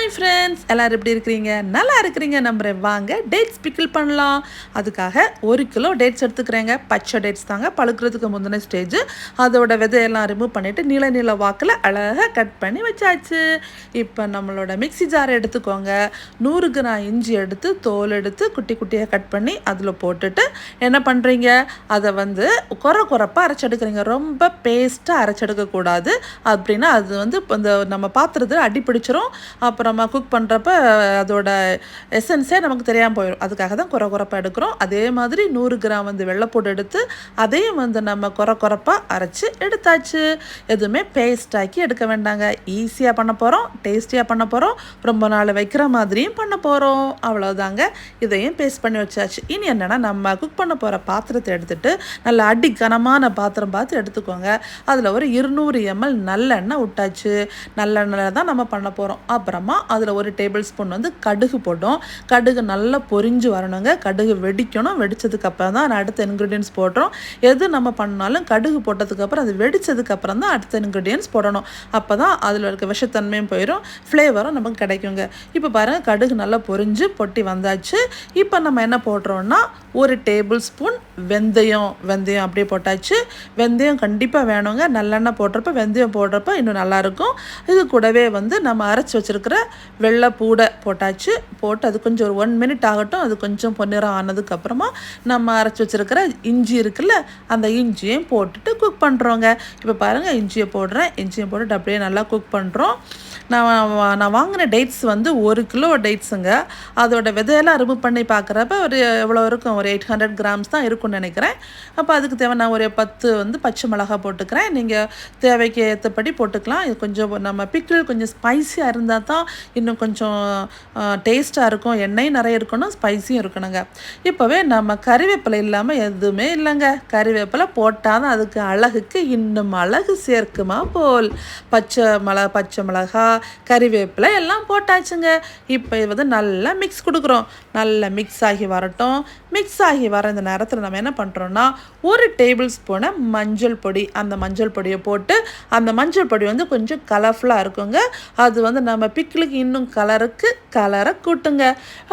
Hi friends எல்லோரும் எப்படி இருக்கிறீங்க? நல்லா இருக்கிறீங்க நம்புறேன். வாங்க டேட்ஸ் பிக்கிள் பண்ணலாம். அதுக்காக ஒரு கிலோ டேட்ஸ் எடுத்துக்கிறேங்க. பச்சை டேட்ஸ் தாங்க. பழுக்கிறதுக்கு முந்தின ஸ்டேஜ் அதோட விதையெல்லாம் ரிமூவ் பண்ணிவிட்டு நீள நீள வாக்கில் அழகாக கட் பண்ணி வச்சாச்சு. இப்போ நம்மளோட மிக்ஸி ஜாரை எடுத்துக்கோங்க. நூறு கிராம் இஞ்சி எடுத்து தோல் எடுத்து குட்டி குட்டியாக கட் பண்ணி அதில் போட்டுட்டு என்ன பண்ணுறீங்க அதை வந்து குறை குறைப்பாக அரைச்செடுக்கிறீங்க ரொம்ப பேஸ்ட்டாக அரைச்செடுக்கக்கூடாது அப்படின்னா அது வந்து இப்போ இந்த நம்ம பாத்திரத்தில் அடி பிடிச்சிரும் அப்புறம் நம்ம குக் பண்ணுறப்ப அதோட எசன்ஸே நமக்கு தெரியாமல் போயிடும் அதுக்காக தான் குறை குறைப்பாக எடுக்கிறோம். அதே மாதிரி நூறு கிராம் வந்து வெள்ளைப்பூடு எடுத்து அதையும் வந்து நம்ம குறை குறைப்பாக அரைச்சி எடுத்தாச்சு. எதுவுமே பேஸ்ட் ஆக்கி எடுக்க வேண்டாங்க. ஈஸியாக பண்ண போகிறோம் டேஸ்டியாக பண்ண போகிறோம் ரொம்ப நாள் வைக்கிற மாதிரியும் பண்ண போகிறோம் அவ்வளோதாங்க இதையும் பேஸ்ட் பண்ணி வச்சாச்சு. இனி என்னென்னா நம்ம குக் பண்ண போகிற பாத்திரத்தை எடுத்துகிட்டு நல்ல அடி கனமான பாத்திரம் பார்த்து எடுத்துக்கோங்க. அதில் ஒரு இருநூறு எம்எல் நல்லெண்ணெய் விட்டாச்சு. நல்லெண்ணெய் தான் நம்ம பண்ண போகிறோம் அப்புறமா அதில் ஒரு டேபிள் ஸ்பூன் வந்து கடுகு போட்டோம். கடுகு நல்லா பொரிஞ்சு வரணுங்க. கடுகு வெடிக்கணும். வெடிச்சதுக்கப்புறம் தான் அடுத்த இன்க்ரீடியன்ஸ் போடுறோம். எது நம்ம பண்ணாலும் கடுகு போட்டதுக்கப்புறம் அது வெடிச்சதுக்கப்புறம் தான் அடுத்த இன்க்ரீடியன்ஸ் போடணும். அப்போ தான் அதில் இருக்க விஷத்தன்மையும் போயிடும் ஃப்ளேவரும் நமக்கு கிடைக்குங்க. இப்போ பாருங்கள் கடுகு நல்லா பொரிஞ்சு பொட்டி வந்தாச்சு. இப்போ நம்ம என்ன போடுறோன்னா ஒரு டேபிள் ஸ்பூன் வெந்தயம் வெந்தயம் அப்படியே போட்டாச்சு. வெந்தயம் கண்டிப்பாக வேணுங்க. நல்லெண்ணெய் போடுறப்ப வெந்தயம் போடுறப்ப இன்னும் நல்லாயிருக்கும். இது கூடவே வந்து நம்ம அரைச்சி வச்சுருக்கிற வெள்ளை பூடை போட்டாச்சு. போட்டு அது கொஞ்சம் ஒரு ஒன் மினிட் ஆகட்டும். அது கொஞ்சம் பொன்னிறம் ஆனதுக்கப்புறமா நம்ம அரைச்சி வச்சுருக்கிற இஞ்சி இருக்குல்ல அந்த இஞ்சியும் போட்டுட்டு குக் பண்ணுறோங்க இப்போ பாருங்கள் இஞ்சியை போடுறேன். இஞ்சியை போட்டுட்டு அப்படியே நல்லா குக் பண்ணுறோம் நான் நான் வாங்கின டேட்ஸ் வந்து ஒரு கிலோ டேட்ஸுங்க அதோட விதையெல்லாம் ரிமூவ் பண்ணி பார்க்குறப்ப ஒரு எவ்வளோ இருக்கும்? ஒரு எயிட் ஹண்ட்ரட் கிராம்ஸ் தான் இருக்கும்னு நினைக்கிறேன். அப்போ அதுக்கு தேவை நான் ஒரு பத்து வந்து பச்சை மிளகா போட்டுக்கிறேன். நீங்கள் தேவைக்கு ஏற்றபடி போட்டுக்கலாம். இது கொஞ்சம் நம்ம பிக்கிள் கொஞ்சம் ஸ்பைஸியாக இருந்தால் தான் இன்னும் கொஞ்சம் டேஸ்ட்டாக இருக்கும். எண்ணெயும் நிறைய இருக்கணும் ஸ்பைஸியும் இருக்கணுங்க. இப்போவே நம்ம கறிவேப்பிலை இல்லாமல் எதுவுமே இல்லைங்க. கறிவேப்பிலை போட்டால் தான் அதுக்கு அழகுக்கு இன்னும் அழகு சேர்க்குமா போல். பச்சை மிளகா பச்சை மிளகா கறிவேப்பிலை எல்லாம் போட்டாச்சுங்க. இப்போ இது வந்து நல்லா மிக்ஸ் கொடுக்குறோம். நல்லா மிக்ஸ் ஆகி வரட்டும். மிக்ஸ் ஆகி வர இந்த நேரத்தில் நம்ம என்ன பண்ணுறோன்னா ஒரு டேபிள் ஸ்பூனை மஞ்சள் பொடி. அந்த மஞ்சள் பொடியை போட்டு அந்த மஞ்சள் பொடி வந்து கொஞ்சம் கலர்ஃபுல்லாக இருக்குங்க. அது வந்து நம்ம பிக்கிளுக்கு இன்னும் கலருக்கு கலரை கூட்டுங்க.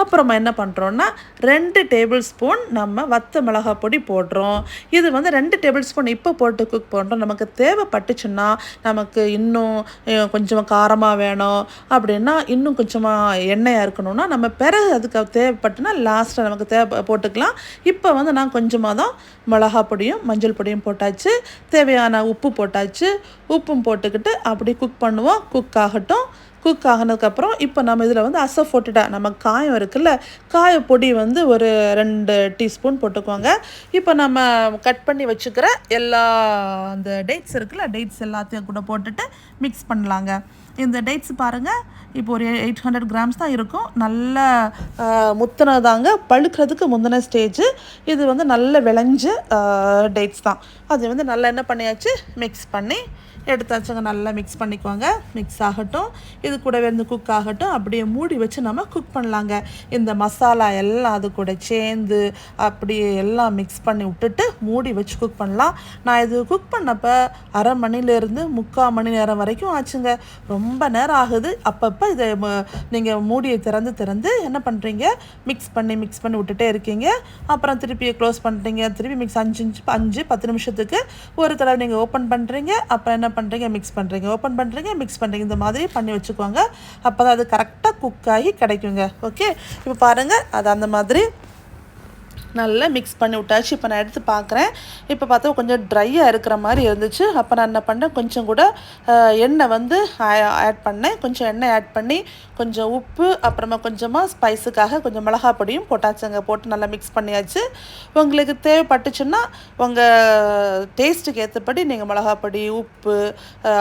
அப்புறமா என்ன பண்ணுறோன்னா ரெண்டு டேபிள் ஸ்பூன் நம்ம வத்த மிளகாய் பொடி போடுறோம். இது வந்து ரெண்டு டேபிள் ஸ்பூன் இப்போ போட்டு குக் பண்ணுறோம் நமக்கு தேவைப்பட்டுச்சுன்னா நமக்கு இன்னும் கொஞ்சம் காரமாக வேணும். அப்படின்னா இன்னும் கொஞ்சமாக எண்ணெயாக இருக்கணும்னா நம்ம பிறகு அதுக்கு தேவைப்பட்டுனா லாஸ்ட்டில் நமக்கு தேவை போட்டுக்கலாம். இப்போ வந்து நான் கொஞ்சமாக தான் மிளகா பொடியும் மஞ்சள் பொடியும் போட்டாச்சு. தேவையான உப்பு போட்டாச்சு. உப்பும் போட்டுக்கிட்டு அப்படி குக் பண்ணுவோம். குக் ஆகட்டும். குக் ஆகினதுக்கப்புறம் இப்போ நம்ம இதில் வந்து அசஃபோட்டடா நம்ம காயம் இருக்குல்ல காய பொடி வந்து ஒரு ரெண்டு டீஸ்பூன் போட்டுக்கோங்க. இப்போ நம்ம கட் பண்ணி வச்சுக்கிற எல்லா அந்த டேட்ஸ் இருக்குல்ல டேட்ஸ் எல்லாத்தையும் கூட போட்டுட்டு மிக்ஸ் பண்ணலாங்க. இந்த டேட்ஸ் பாருங்கள் இப்போ ஒரு எயிட் ஹண்ட்ரட் கிராம்ஸ் தான் இருக்கும். நல்ல முத்தினதாங்க. பழுக்கிறதுக்கு முந்தின ஸ்டேஜ் இது வந்து நல்ல விளைஞ்ச டேட்ஸ் தான். அது வந்து நல்லா என்ன பண்ணியாச்சு? மிக்ஸ் பண்ணி எடுத்தாச்சுங்க. நல்லா மிக்ஸ் பண்ணிக்குவாங்க மிக்ஸ் ஆகட்டும். இது கூடவே வந்து குக் ஆகட்டும். அப்படியே மூடி வச்சு நம்ம குக் பண்ணலாங்க. இந்த மசாலா எல்லாம் அது கூட சேர்ந்து அப்படியே எல்லாம் மிக்ஸ் பண்ணி விட்டுட்டு மூடி வச்சு குக் பண்ணலாம். நான் இது குக் பண்ணப்போ அரை மணிலேருந்து முக்கால் மணி நேரம் வரைக்கும் ஆச்சுங்க. ரொம்ப நேரம் ஆகுது. அப்பப்போ இதை நீங்கள் மூடியை திறந்து திறந்து என்ன பண்ணுறீங்க மிக்ஸ் பண்ணி மிக்ஸ் பண்ணி விட்டுட்டே இருக்கீங்க. அப்புறம் திருப்பி க்ளோஸ் பண்ணுறீங்க திருப்பி மிக்ஸ் அஞ்சு அஞ்சு பத்து நிமிஷத்துக்கு ஒரு தடவை நீங்கள் ஓப்பன் பண்ணுறீங்க அப்புறம் என்ன பண்ணுறீங்க மிக்ஸ் பண்ணுறீங்க ஓப்பன் பண்ணுறீங்க மிக்ஸ் பண்ணுறீங்க இந்த மாதிரி பண்ணி எடுத்துக்கோங்க. அப்போ தான் அது கரெக்டாக குக் ஆகி கிடைக்குங்க. ஓகே இப்போ பாருங்கள் அது அந்த மாதிரி நல்லா மிக்ஸ் பண்ணி விட்டாச்சு. இப்போ நான் எடுத்து பார்க்குறேன் இப்போ பார்த்தா கொஞ்சம் ட்ரையாக இருக்கிற மாதிரி இருந்துச்சு. அப்போ நான் என்ன பண்ணேன்? கொஞ்சம் கூட எண்ணெய் வந்து ஆட் பண்ணேன். கொஞ்சம் எண்ணெய் ஆட் பண்ணி கொஞ்சம் உப்பு அப்புறமா கொஞ்சமாக ஸ்பைஸுக்காக கொஞ்சம் மிளகா பொடியும் போட்டாச்சுங்க. போட்டு நல்லா மிக்ஸ் பண்ணியாச்சு. உங்களுக்கு தேவைப்பட்டுச்சுன்னா உங்கள் டேஸ்ட்டுக்கு ஏற்றபடி நீங்கள் மிளகா பொடி உப்பு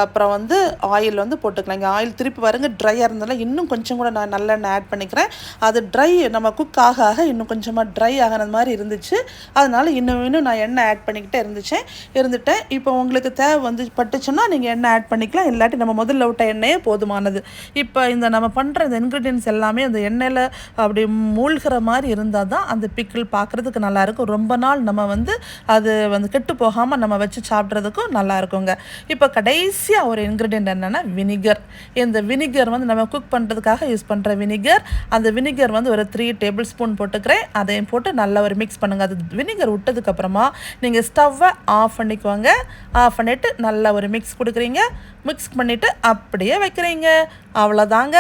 அப்புறம் வந்து ஆயில் வந்து போட்டுக்கலாம் இங்கே ஆயில் திருப்பி வருங்க ட்ரையாக இருந்தாலும் இன்னும் கொஞ்சம் கூட நான் நல்லெண்ணெய் ஆட் பண்ணிக்கிறேன். அது ட்ரை நம்ம குக் ஆக ஆக இன்னும் கொஞ்சமாக ட்ரை ஆகின மாதிரி மாதிரி இருந்துச்சு. அதனால் இன்னும் இன்னும் நான் எண்ணெய் ஆட் பண்ணிக்கிட்டே இருந்துச்சேன். இருந்துட்டேன். இப்போ உங்களுக்கு தேவை வந்து பட்டுச்சுன்னா நீங்கள் எண்ணெய் ஆட் பண்ணிக்கலாம். இல்லாட்டி நம்ம முதல்ல விட்ட எண்ணெயே போதுமானது. இப்போ இந்த நம்ம பண்ணுற இந்த இன்க்ரீடியன்ஸ் எல்லாமே அந்த எண்ணெயில் அப்படி மூழ்கிற மாதிரி இருந்தால் தான் அந்த பிக்கிள் பார்க்குறதுக்கு நல்லாயிருக்கும் ரொம்ப நாள் நம்ம வந்து அது வந்து கெட்டு போகாமல் நம்ம வச்சு சாப்பிட்றதுக்கும் நல்லாயிருக்குங்க இப்போ கடைசியாக ஒரு இன்க்ரீடியன்ட் என்னென்னா வினிகர் இந்த வினிகர் வந்து நம்ம குக் பண்ணுறதுக்காக யூஸ் பண்ணுற வினிகர் அந்த வினிகர் வந்து ஒரு த்ரீ டேபிள் ஸ்பூன் போட்டுக்கிறேன். அதையும் போட்டு நல்லா ஒரு மிக்ஸ் பண்ணுங்கள் அது வினிகர் விட்டதுக்கப்புறமா நீங்கள் ஸ்டவ்வை ஆஃப் பண்ணிக்கோங்க. ஆஃப் பண்ணிவிட்டு நல்லா ஒரு மிக்ஸ் கொடுக்குறீங்க. மிக்ஸ் பண்ணிவிட்டு அப்படியே வைக்கிறீங்க. அவ்வளோதாங்க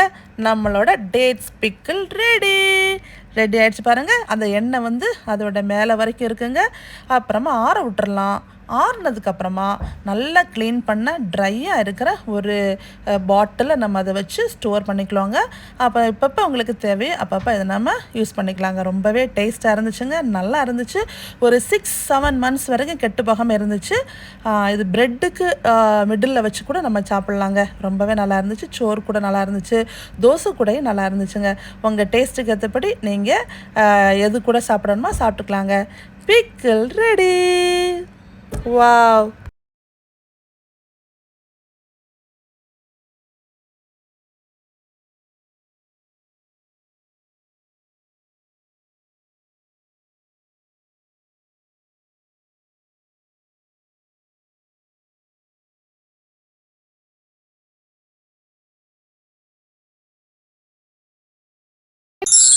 நம்மளோட டேட்ஸ் பிக்கிள் ரெடி ரெடி ஆகிடுச்சு பாருங்கள் அந்த எண்ணெய் வந்து அதோட மேலே வரைக்கும் இருக்குங்க. அப்புறமா ஆற விட்டுறலாம். ஆறுனதுக்கப்புறமா நல்லா க்ளீன் பண்ண ட்ரையாக இருக்கிற ஒரு பாட்டிலை நம்ம அதை வச்சு ஸ்டோர் பண்ணிக்கலாங்க. அப்போ இப்பப்போ உங்களுக்கு தேவையோ அப்பப்போ இதை நம்ம யூஸ் பண்ணிக்கலாங்க. ரொம்பவே டேஸ்ட்டாக இருந்துச்சுங்க நல்லா இருந்துச்சு. ஒரு சிக்ஸ் செவன் மந்த்ஸ் வரைக்கும் கெட்டு போகாமல் இருந்துச்சு. இது ப்ரெட்டுக்கு மிடில் வச்சு கூட நம்ம சாப்பிட்லாங்க. ரொம்பவே நல்லா இருந்துச்சு. சோறு கூட நல்லா இருந்துச்சு. தோசை கூடயும் நல்லா இருந்துச்சுங்க. உங்கள் டேஸ்ட்டுக்கு ஏற்றபடி நீங்கள் எது கூட சாப்பிடணுமோ சாப்பிட்டுக்கலாங்க. Pickle ready Wow. you